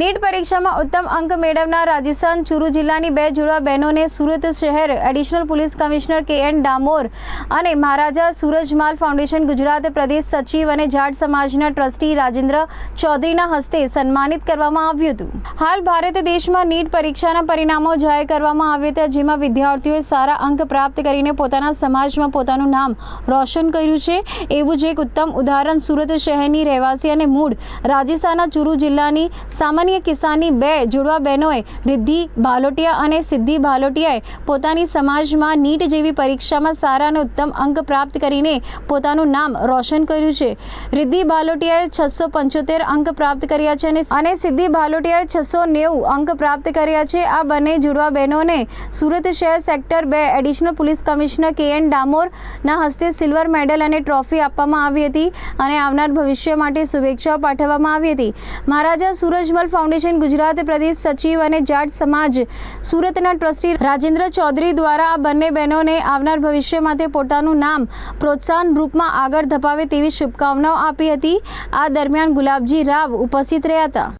NEET પરીક્ષામાં ઉત્તમ અંક મેળવનાર રાજસ્થાન ચુરુ જિલ્લાની બે જુડવા બહેનોને સુરત શહેર additional police commissioner K N Damor અને મહારાજા સૂરજમાલ ફાઉન્ડેશન ગુજરાત પ્રદેશ સચિવ અને જાટ સમાજના ટ્રસ્ટી રાજેન્દ્ર ચૌધરીના હસ્તે સન્માનિત કરવામાં આવ્યું હતું. હાલ ભારત દેશમાં નીટ પરીક્ષાના પરિણામો જાહેર કરવામાં આવ્યા હતા, જેમાં વિદ્યાર્થીઓએ સારા અંક પ્રાપ્ત કરીને પોતાના સમાજમાં પોતાનું નામ રોશન કર્યું છે. એવું જ એક ઉત્તમ ઉદાહરણ સુરત શહેરની રહેવાસી અને મૂળ રાજસ્થાનના ચુરુ જિલ્લાની સામાન્ય કિસ્સાની બે જુડવા બહેનોએ રિદ્ધિ ભાલોટિયા અને સિદ્ધિ ભાલોટિયાએ પોતાની સમાજમાં નીટ જેવી પરીક્ષામાં સારા અને ઉત્તમ અંક પ્રાપ્ત કરીને પોતાનું નામ રોશન કર્યું છે. રિદ્ધિ ભાલોટિયાએ છસો પંચોતેર અંક પ્રાપ્ત કર્યા છે અને સિદ્ધિ ભાલોટિયાએ છસો નેવું અંક પ્રાપ્ત કર્યા છે. આ બંને જુડવા બહેનોને સુરત શહેર સેક્ટર બે additional police commissioner K N ડામોરના હસ્તે સિલ્વર મેડલ અને ટ્રોફી આપવામાં આવી હતી અને આવનાર ભવિષ્ય માટે શુભેચ્છાઓ પાઠવવામાં આવી હતી. મહારાજા સૂરજમલ ફાઉન્ડેશન ગુજરાત પ્રદેશ સચિવ અને જાટ સમાજ સુરતના ટ્રસ્ટી રાજેન્દ્ર ચૌધરી દ્વારા આ બંને બહેનોને આવનાર ભવિષ્ય માટે પોતાનું નામ પ્રોત્સાહન રૂપમાં આગળ ધપાવે તેવી શુભકામનાઓ આપી હતી. આ દરમિયાન ગુલાબજી રાવ ઉપસ્થિત રહ્યા હતા.